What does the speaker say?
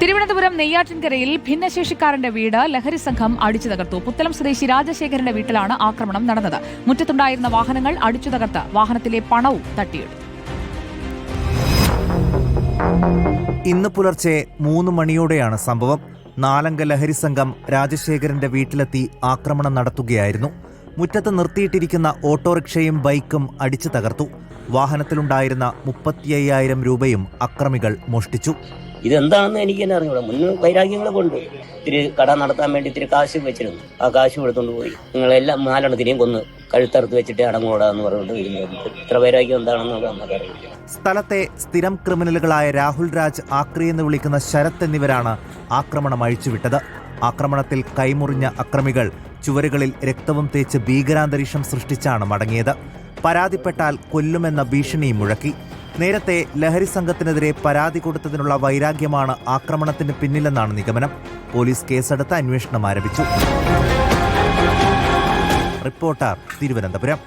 തിരുവനന്തപുരം നെയ്യാറ്റിൻകരയിൽ ഭിന്നശേഷിക്കാരന്റെ വീട് ലഹരി സംഘം അടിച്ചു തകർത്തു. പുത്തലം സ്വദേശി രാജശേഖരന്റെ വീട്ടിലാണ് ആക്രമണം നടന്നത്. മുറ്റത്തുണ്ടായിരുന്ന വാഹനങ്ങൾ അടിച്ചു തകർത്ത് വാഹനത്തിലെ പണവും തട്ടിയെടുത്തു. ഇന്ന് പുലർച്ചെ മൂന്ന് മണിയോടെയാണ് സംഭവം. നാലംഗ ലഹരി സംഘം രാജശേഖരന്റെ വീട്ടിലെത്തി ആക്രമണം നടത്തുകയായിരുന്നു. മുറ്റത്ത് നിർത്തിയിട്ടിരിക്കുന്ന ഓട്ടോറിക്ഷയും ബൈക്കും അടിച്ചു തകർത്തു. വാഹനത്തിലുണ്ടായിരുന്ന മുപ്പത്തിയ്യായിരം രൂപയും അക്രമികൾ മോഷ്ടിച്ചു. ഇതെന്താണെന്ന് എനിക്ക് തന്നെ അറിഞ്ഞൂടാ. മുന്നേ വൈരാഗ്യങ്ങളെ കൊണ്ട് ഇത്തിരി കട നടത്താൻ വേണ്ടി ഇത്തിരി കാശ് വെച്ചിരുന്നു. ആ കാശ് എടുത്തുകൊണ്ട് പോയി. നിങ്ങളെല്ലാം നാലെണ്ണത്തിനെയും കൊന്ന് കഴുത്തറുത്ത് വെച്ചിട്ട് അടങ്ങൂടാന്ന് പറഞ്ഞുകൊണ്ട് വരുന്നത് ഇത്ര വൈരാഗ്യം എന്താണെന്ന് നമുക്ക് അറിയില്ല. സ്ഥലത്തെ സ്ഥിരം ക്രിമിനലുകളായ രാഹുൽ രാജ് ആക്രി എന്ന് വിളിക്കുന്ന ശരത് എന്നിവരാണ് ആക്രമണം അഴിച്ചുവിട്ടത്. ആക്രമണത്തിൽ കൈമുറിഞ്ഞ അക്രമികൾ ചുവരുകളിൽ രക്തവും തേച്ച് ഭീകരാന്തരീക്ഷം സൃഷ്ടിച്ചാണ് മടങ്ങിയത്. പരാതിപ്പെട്ടാൽ കൊല്ലുമെന്ന ഭീഷണിയും മുഴക്കി. നേരത്തെ ലഹരി സംഘത്തിനെതിരെ പരാതി കൊടുത്തതിനുള്ള വൈരാഗ്യമാണ് ആക്രമണത്തിന് പിന്നിലെന്നാണ് നിഗമനം. പോലീസ് കേസെടുത്ത് അന്വേഷണം ആരംഭിച്ചു. റിപ്പോർട്ടർ തിരുവനന്തപുരം.